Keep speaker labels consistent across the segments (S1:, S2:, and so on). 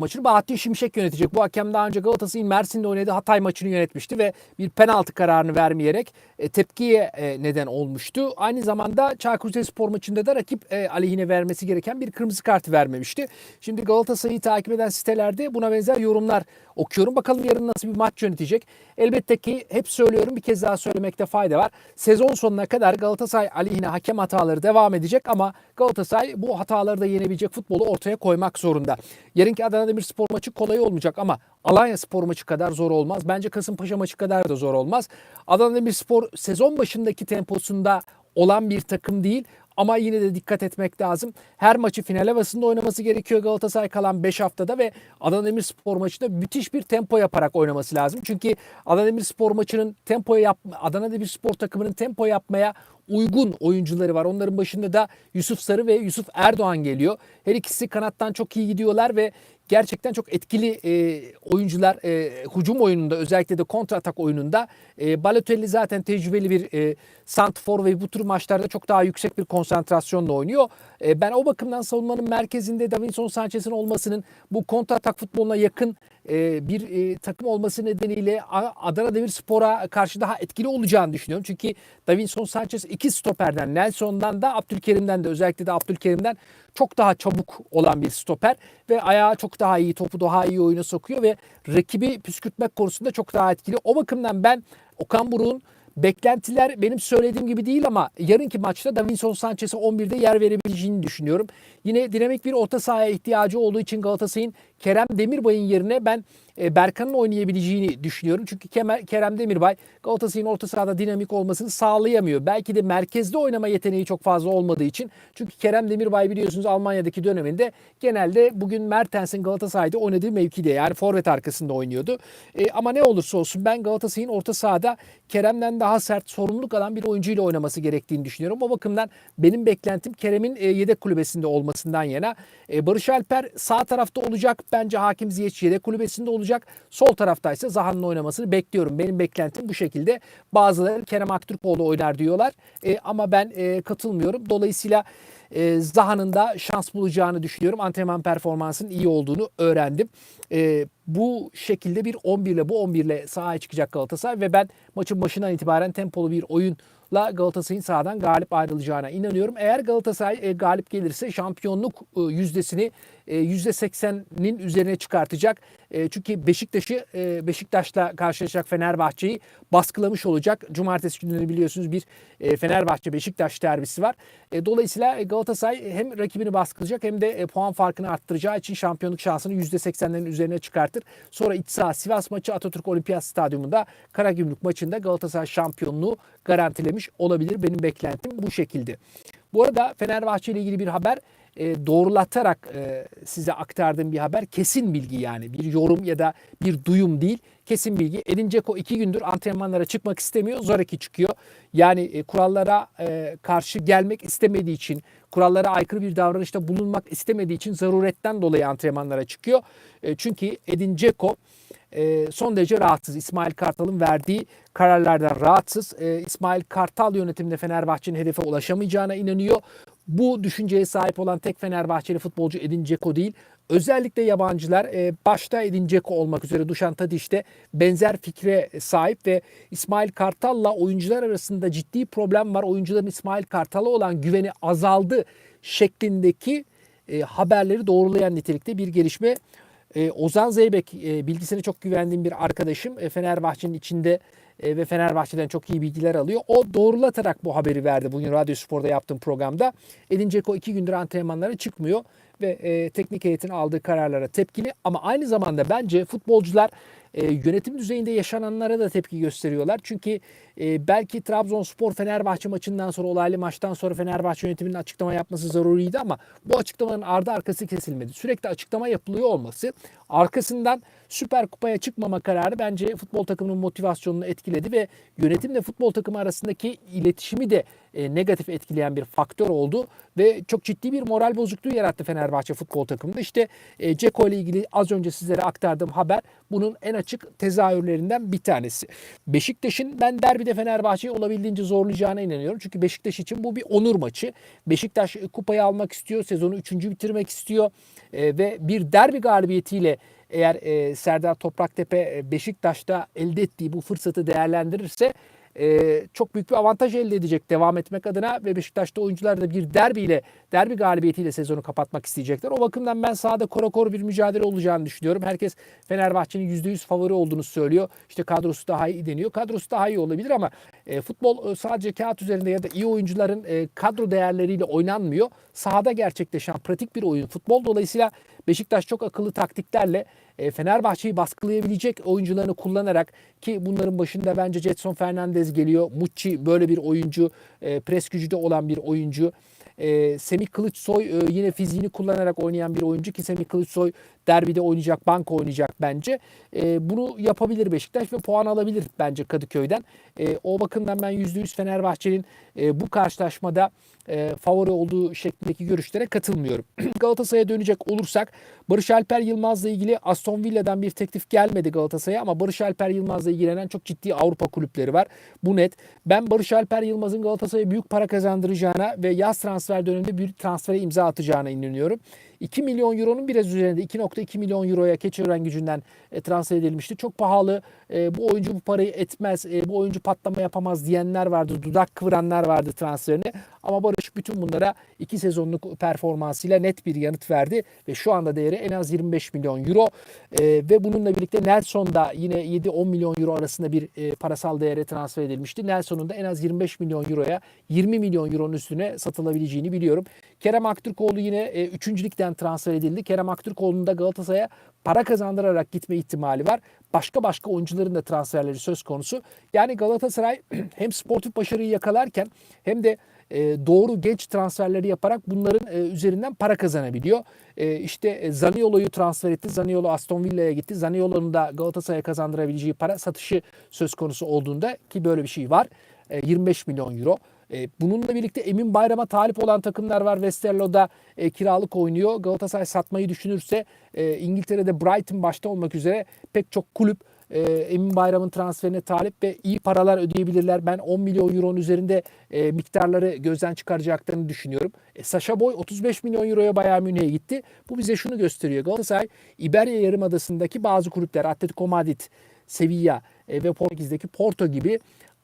S1: maçını Bahattin Şimşek yönetecek. Bu hakem daha önce Galatasaray'ın Mersin'de oynadığı Hatay maçını yönetmişti ve bir penaltı kararını vermeyerek e, tepkiye e, neden olmuştu. Aynı zamanda Çaykur Rizespor maçında da rakip e, aleyhine vermesi gereken bir kırmızı kartı vermemişti. Şimdi Galatasaray'ı takip eden sitelerde buna benzer yorumlar okuyorum. Bakalım yarın nasıl bir maç yönetecek. Elbette ki hep söylüyorum bir kez daha söylemekte fayda var. Sezon sonuna kadar Galatasaray aleyhine hakem hataları devam edecek ama Galatasaray bu hataları da yenebilecek futbolu ortaya koymak zorunda. Yarınki Adana Demirspor maçı kolay olmayacak ama Alanya Spor maçı kadar zor olmaz. Bence Kasımpaşa maçı kadar da zor olmaz. Adana Demirspor sezon başındaki temposunda olan bir takım değil ama yine de dikkat etmek lazım. Her maçı final havasında oynaması gerekiyor Galatasaray kalan 5 haftada ve Adana Demirspor maçında müthiş bir tempo yaparak oynaması lazım. Çünkü Adana Demirspor maçının tempoya yap Adana Demirspor takımının tempo yapmaya uygun oyuncuları var. Onların başında da Yusuf Sarı ve Yusuf Erdoğan geliyor. Her ikisi kanattan çok iyi gidiyorlar ve gerçekten çok etkili e, oyuncular e, hücum oyununda özellikle de kontra atak oyununda. E, Balotelli zaten tecrübeli bir e, santfor ve bu tür maçlarda çok daha yüksek bir konsantrasyonla oynuyor. E, ben o bakımdan savunmanın merkezinde Davinson Sanchez'in olmasının bu kontra atak futboluna yakın e, bir e, takım olması nedeniyle Adana Demirspor'a karşı daha etkili olacağını düşünüyorum. Çünkü Davinson Sanchez iki stoperden, Nelson'dan da Abdülkerim'den de özellikle de Abdülkerim'den çok daha çabuk olan bir stoper ve ayağı çok daha iyi, topu daha iyi oyuna sokuyor ve rakibi püskürtmek konusunda çok daha etkili. O bakımdan ben Okan Buruk'un beklentiler benim söylediğim gibi değil ama yarınki maçta Davinson Sanchez'e 11'de yer verebileceğini düşünüyorum. Yine dinamik bir orta sahaya ihtiyacı olduğu için Galatasaray'ın Kerem Demirbay'ın yerine ben e, Berkan'ın oynayabileceğini düşünüyorum. Çünkü Kerem Demirbay Galatasaray'ın orta sahada dinamik olmasını sağlayamıyor. Belki de merkezde oynama yeteneği çok fazla olmadığı için. Çünkü Kerem Demirbay biliyorsunuz Almanya'daki döneminde genelde bugün Mertens'in Galatasaray'da oynadığı mevkide yani forvet arkasında oynuyordu. E, ama ne olursa olsun ben Galatasaray'ın orta sahada Kerem'den daha sert sorumluluk alan bir oyuncuyla oynaması gerektiğini düşünüyorum. O bakımdan benim beklentim Kerem'in e, yedek kulübesinde olmasından yana. E, Barış Alper sağ tarafta olacak. Bence Hakim Ziyech yedek kulübesinde olacak. Sol taraftaysa Zaha'nın oynamasını bekliyorum. Benim beklentim bu şekilde. Bazıları Kerem Aktürkoğlu oynar diyorlar. E, ama ben e, katılmıyorum. Dolayısıyla e, Zaha'nın da şans bulacağını düşünüyorum. Antrenman performansının iyi olduğunu öğrendim. E, bu şekilde bir 11 ile bu 11 ile sahaya çıkacak Galatasaray ve ben maçın başından itibaren tempolu bir oyunla Galatasaray'ın sahadan galip ayrılacağına inanıyorum. Eğer Galatasaray e, galip gelirse şampiyonluk e, yüzdesini %80'nin üzerine çıkartacak. E, çünkü Beşiktaş'ı e, Beşiktaş'la karşılaşacak Fenerbahçe'yi baskılamış olacak. Cumartesi günleri biliyorsunuz bir e, Fenerbahçe Beşiktaş derbisi var. E, dolayısıyla e, Galatasaray hem rakibini baskılayacak hem de e, puan farkını arttıracağı için şampiyonluk şansını %80'lerin üzerine çıkartır. Sonra iç saha Sivas maçı Atatürk Olimpiyat Stadyumunda Karagümrük maçında Galatasaray şampiyonluğu garantilemiş olabilir. Benim beklentim bu şekilde. Bu arada Fenerbahçe ile ilgili bir haber e, doğrulatarak e, size aktardığım bir haber. Kesin bilgi yani bir yorum ya da bir duyum değil. Kesin bilgi. Edin Dzeko iki gündür antrenmanlara çıkmak istemiyor. Zoraki çıkıyor. Yani e, kurallara karşı gelmek istemediği için, kurallara aykırı bir davranışta bulunmak istemediği için zaruretten dolayı antrenmanlara çıkıyor. Çünkü Edin Dzeko son derece rahatsız. İsmail Kartal'ın verdiği kararlardan rahatsız. İsmail Kartal yönetiminde Fenerbahçe'nin hedefe ulaşamayacağına inanıyor. Bu düşünceye sahip olan tek Fenerbahçeli futbolcu Edin Dzeko değil. Özellikle yabancılar e, başta Edin Dzeko olmak üzere Dušan Tadić de benzer fikre sahip ve İsmail Kartal'la oyuncular arasında ciddi problem var. Oyuncuların İsmail Kartal'a olan güveni azaldı şeklindeki e, haberleri doğrulayan nitelikte bir gelişme. E, Ozan Zeybek bilgisine çok güvendiğim bir arkadaşım. E, Fenerbahçe'nin içinde e, ve Fenerbahçe'den çok iyi bilgiler alıyor. O doğrulatarak bu haberi verdi bugün Radyo Spor'da yaptığım programda. Edin Dzeko iki gündür antrenmanlara çıkmıyor ve e, teknik heyetin aldığı kararlara tepkili. Ama aynı zamanda bence futbolcular e, yönetim düzeyinde yaşananlara da tepki gösteriyorlar. Çünkü e, belki Trabzonspor Fenerbahçe maçından sonra olaylı maçtan sonra Fenerbahçe yönetiminin açıklama yapması zaruriydi ama bu açıklamanın ardı arkası kesilmedi. Sürekli açıklama yapılıyor olması arkasından Süper Kupa'ya çıkmama kararı bence futbol takımının motivasyonunu etkiledi ve yönetimle futbol takımı arasındaki iletişimi de e, negatif etkileyen bir faktör oldu ve çok ciddi bir moral bozukluğu yarattı Fenerbahçe futbol takımında. İşte e, Ceko ile ilgili az önce sizlere aktardığım haber bunun en açık tezahürlerinden bir tanesi. Beşiktaş'ın ben derbide Fenerbahçe'yi olabildiğince zorlayacağına inanıyorum. Çünkü Beşiktaş için bu bir onur maçı. Beşiktaş kupayı almak istiyor, sezonu üçüncü bitirmek istiyor e, ve bir derbi galibiyetiyle eğer Serdar Topraktepe Beşiktaş'ta elde ettiği bu fırsatı değerlendirirse e, çok büyük bir avantaj elde edecek devam etmek adına ve Beşiktaş'ta oyuncular da bir derbiyle, derbi galibiyetiyle sezonu kapatmak isteyecekler. O bakımdan ben sahada korakor bir mücadele olacağını düşünüyorum. Herkes Fenerbahçe'nin %100 favori olduğunu söylüyor. İşte kadrosu daha iyi deniyor. Kadrosu daha iyi olabilir ama e, futbol e, sadece kağıt üzerinde ya da iyi oyuncuların e, kadro değerleriyle oynanmıyor. Sahada gerçekleşen pratik bir oyun futbol. Dolayısıyla Beşiktaş çok akıllı taktiklerle e, Fenerbahçe'yi baskılayabilecek oyuncularını kullanarak ki bunların başında bence Jetson Fernandez geliyor. Mucci böyle bir oyuncu, e, pres gücü de olan bir oyuncu. E, Semih Kılıçsoy e, yine fiziğini kullanarak oynayan bir oyuncu ki Semih Kılıçsoy derbide oynayacak, banka oynayacak bence. E, bunu yapabilir Beşiktaş ve puan alabilir bence Kadıköy'den. E, o bakımdan ben %100 Fenerbahçe'nin e, bu karşılaşmada e, favori olduğu şeklindeki görüşlere katılmıyorum. Galatasaray'a dönecek olursak Barış Alper Yılmaz'la ilgili Aston Villa'dan bir teklif gelmedi Galatasaray'a ama Barış Alper Yılmaz'la ilgilenen çok ciddi Avrupa kulüpleri var. Bu net. Ben Barış Alper Yılmaz'ın Galatasaray'a büyük para kazandıracağına ve yaz transfer döneminde bir transfere imza atacağına inanıyorum. 2 milyon euronun biraz üzerinde 2.2 milyon euroya Keçiören gücünden e, transfer edilmişti. Çok pahalı. E, bu oyuncu bu parayı etmez. E, bu oyuncu patlama yapamaz diyenler vardı. Dudak kıvıranlar vardı transferine. Ama Barış bütün bunlara 2 sezonluk performansıyla net bir yanıt verdi ve şu anda değeri en az 25 milyon euro e, ve bununla birlikte Nelson da yine 7-10 milyon euro arasında bir e, parasal değere transfer edilmişti. Nelson'un da en az 25 milyon euroya 20 milyon euronun üstüne satılabileceğini biliyorum. Kerem Aktürkoğlu yine e, 3. ligden transfer edildi. Kerem Aktürkoğlu'nun da Galatasaray'a para kazandırarak gitme ihtimali var. Başka başka oyuncuların da transferleri söz konusu. Yani Galatasaray hem sportif başarıyı yakalarken hem de e, doğru genç transferleri yaparak bunların e, üzerinden para kazanabiliyor. E, işte Zaniolo'yu transfer etti. Zaniolo Aston Villa'ya gitti. Zaniolo'nun da Galatasaray'a kazandırabileceği para satışı söz konusu olduğunda ki böyle bir şey var. 25 milyon euro. Bununla birlikte Emin Bayram'a talip olan takımlar var. Westerlo'da e, kiralık oynuyor. Galatasaray satmayı düşünürse e, İngiltere'de Brighton başta olmak üzere pek çok kulüp e, Emin Bayram'ın transferine talip ve iyi paralar ödeyebilirler. Ben 10 milyon euronun üzerinde e, miktarları gözden çıkaracaklarını düşünüyorum. E, Sasha Boy 35 milyon euroya Bayern Münih'e gitti. Bu bize şunu gösteriyor. Galatasaray İberya Yarımadası'ndaki bazı kulüpler Atletico Madrid, Sevilla e, ve Portekiz'deki Porto gibi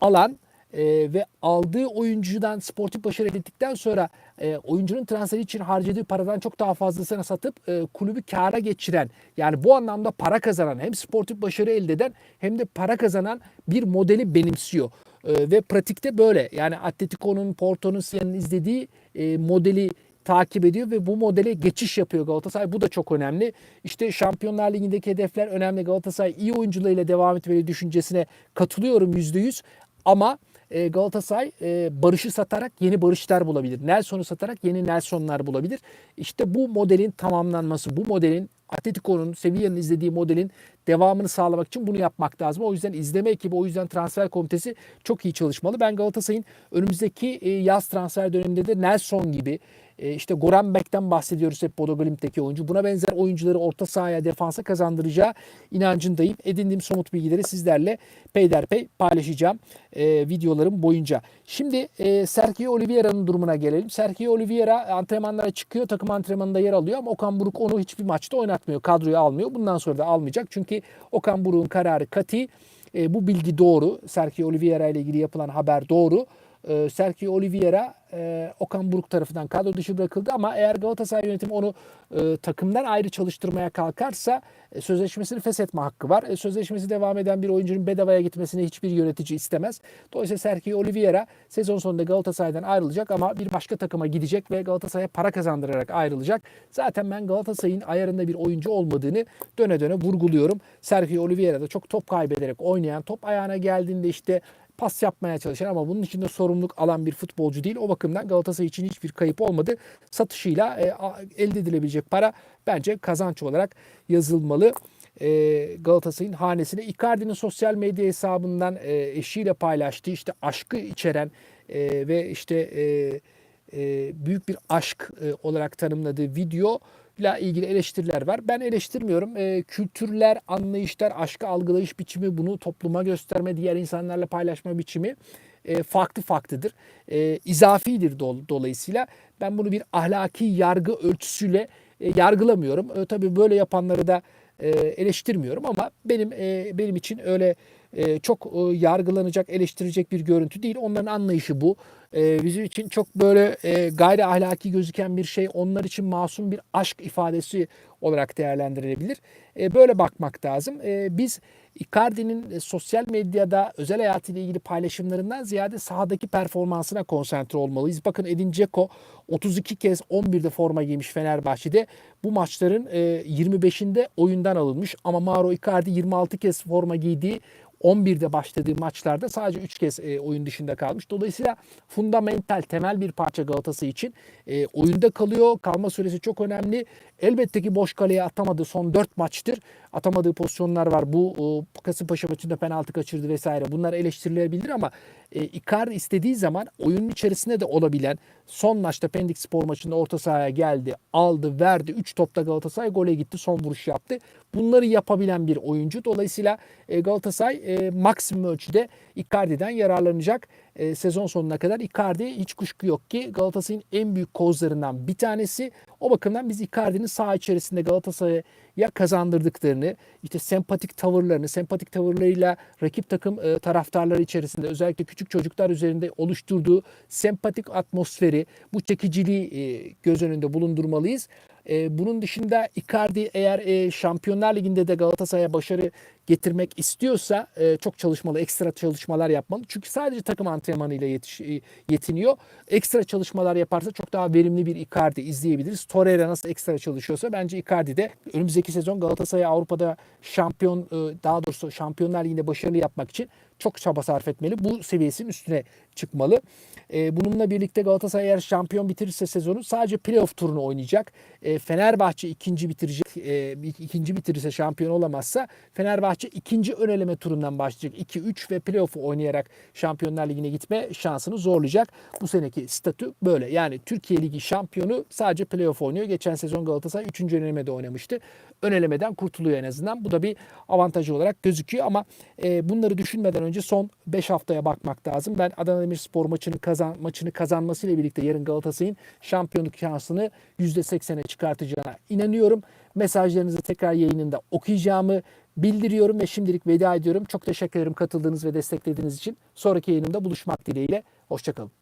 S1: alan e, ve aldığı oyuncudan sportif başarı elde ettikten sonra e, oyuncunun transferi için harcadığı paradan çok daha fazlasını satıp e, kulübü kâra geçiren yani bu anlamda para kazanan hem sportif başarı elde eden hem de para kazanan bir modeli benimsiyor. E, ve pratikte böyle yani Atletico'nun, Porto'nun, Siyan'ın izlediği e, modeli takip ediyor ve bu modele geçiş yapıyor Galatasaray. Bu da çok önemli. İşte Şampiyonlar Ligi'ndeki hedefler önemli. Galatasaray iyi oyuncularıyla devam etmeli düşüncesine katılıyorum %100 ama e, Galatasaray e, Barış'ı satarak yeni Barışlar bulabilir. Nelson'u satarak yeni Nelson'lar bulabilir. İşte bu modelin tamamlanması, bu modelin Atletico'nun, Sevilla'nın izlediği modelin devamını sağlamak için bunu yapmak lazım. O yüzden izleme ekibi, o yüzden transfer komitesi çok iyi çalışmalı. Ben Galatasaray'ın önümüzdeki e, yaz transfer döneminde de Nelson gibi, e, işte Goran Bek'ten bahsediyoruz hep Bodo Glimt'teki oyuncu. Buna benzer oyuncuları orta sahaya, defansa kazandıracağı inancındayım. Edindiğim somut bilgileri sizlerle peyderpey paylaşacağım e, videolarım boyunca. Şimdi e, Sergio Oliveira'nın durumuna gelelim. Sergio Oliveira antrenmanlara çıkıyor, takım antrenmanında yer alıyor ama Okan Buruk onu hiçbir maçta oynatmıyor, kadroya almıyor. Bundan sonra da almayacak çünkü Okan Buruk'un kararı kati. E, bu bilgi doğru. Sergio Oliveira ile ilgili yapılan haber doğru. E, Sergio Oliveira e, Okan Buruk tarafından kadro dışı bırakıldı ama eğer Galatasaray yönetimi onu e, takımdan ayrı çalıştırmaya kalkarsa e, sözleşmesini feshetme hakkı var. E, sözleşmesi devam eden bir oyuncunun bedavaya gitmesini hiçbir yönetici istemez. Dolayısıyla Sergio Oliveira sezon sonunda Galatasaray'dan ayrılacak ama bir başka takıma gidecek ve Galatasaray'a para kazandırarak ayrılacak. Zaten ben Galatasaray'ın ayarında bir oyuncu olmadığını döne döne vurguluyorum. Sergio Oliveira da çok top kaybederek oynayan, top ayağına geldiğinde işte pas yapmaya çalışan ama bunun için de sorumluluk alan bir futbolcu değil. O bakımdan Galatasaray için hiçbir kayıp olmadı. Satışıyla e, elde edilebilecek para bence kazanç olarak yazılmalı. e, Galatasaray'ın hanesine. Icardi'nin sosyal medya hesabından e, eşiyle paylaştığı işte aşkı içeren e, ve işte e, e, büyük bir aşk e, olarak tanımladığı video ile ilgili eleştiriler var. Ben eleştirmiyorum. E, kültürler, anlayışlar, aşkı algılayış biçimi, bunu topluma gösterme, diğer insanlarla paylaşma biçimi e, farklı farklıdır. E, izafidir dol- dolayısıyla ben bunu bir ahlaki yargı ölçüsüyle e, yargılamıyorum. E, tabii böyle yapanları da e, eleştirmiyorum ama benim e, benim için öyle e, çok e, yargılanacak, eleştirecek bir görüntü değil. Onların anlayışı bu. E, bizim için çok böyle e, gayri ahlaki gözüken bir şey, onlar için masum bir aşk ifadesi olarak değerlendirilebilir. Böyle bakmak lazım. Biz Icardi'nin sosyal medyada özel hayatıyla ilgili paylaşımlarından ziyade sahadaki performansına konsantre olmalıyız. Bakın Edin Dzeko 32 kez 11'de forma giymiş Fenerbahçe'de. Bu maçların e, 25'inde oyundan alınmış ama Mauro Icardi 26 kez forma giydiği 11'de başladığı maçlarda sadece 3 kez e, oyun dışında kalmış. Dolayısıyla fundamental, temel bir parça Galatasaray için e, oyunda kalıyor. Kalma süresi çok önemli. Elbette ki boş kaleye atamadı. Son 4 maçtır atamadığı pozisyonlar var. Bu e, Kasımpaşa maçında penaltı kaçırdı vesaire. Bunlar eleştirilebilir ama e, Icardi istediği zaman oyunun içerisinde de olabilen son maçta Pendik Spor maçında orta sahaya geldi, aldı, verdi. 3 topta Galatasaray gole gitti, son vuruş yaptı. Bunları yapabilen bir oyuncu. Dolayısıyla e, Galatasaray e, maksimum ölçüde Icardi'den yararlanacak e, sezon sonuna kadar. Icardi hiç kuşku yok ki Galatasaray'ın en büyük kozlarından bir tanesi. O bakımdan biz Icardi'nin saha içerisinde Galatasaray'a kazandırdıklarını, işte sempatik tavırlarını, sempatik tavırlarıyla rakip takım taraftarları içerisinde özellikle küçük çocuklar üzerinde oluşturduğu sempatik atmosferi, bu çekiciliği göz önünde bulundurmalıyız. E, bunun dışında Icardi eğer e, Şampiyonlar Ligi'nde de Galatasaray'a başarı getirmek istiyorsa e, çok çalışmalı, ekstra çalışmalar yapmalı. Çünkü sadece takım antrenmanıyla yetiş, e, yetiniyor. Ekstra çalışmalar yaparsa çok daha verimli bir Icardi izleyebiliriz. Torreira nasıl ekstra çalışıyorsa bence Icardi de önümüzdeki sezon Galatasaray'a Avrupa'da şampiyon e, daha doğrusu Şampiyonlar Ligi'nde başarılı yapmak için çok çaba sarf etmeli. Bu seviyesinin üstüne çıkmalı. E, bununla birlikte Galatasaray eğer şampiyon bitirirse sezonu sadece playoff turunu oynayacak. E, Fenerbahçe ikinci bitirecek. E, ikinci bitirirse şampiyon olamazsa Fenerbahçe ikinci ön eleme turundan başlayacak. 2-3 ve playoff'u oynayarak Şampiyonlar Ligi'ne gitme şansını zorlayacak. Bu seneki statü böyle. Yani Türkiye Ligi şampiyonu sadece playoff oynuyor. Geçen sezon Galatasaray 3. ön elemede oynamıştı. Ön elemeden kurtuluyor en azından. Bu da bir avantajı olarak gözüküyor ama e, bunları düşünmeden önce son 5 haftaya bakmak lazım. Ben Adana Demirspor maçını kazan maçını kazanmasıyla birlikte yarın Galatasaray'ın şampiyonluk şansını %80'e çıkartacağına inanıyorum. Mesajlarınızı tekrar yayınında okuyacağımı bildiriyorum ve şimdilik veda ediyorum. Çok teşekkür ederim katıldığınız ve desteklediğiniz için. Sonraki yayınımda buluşmak dileğiyle. Hoşçakalın.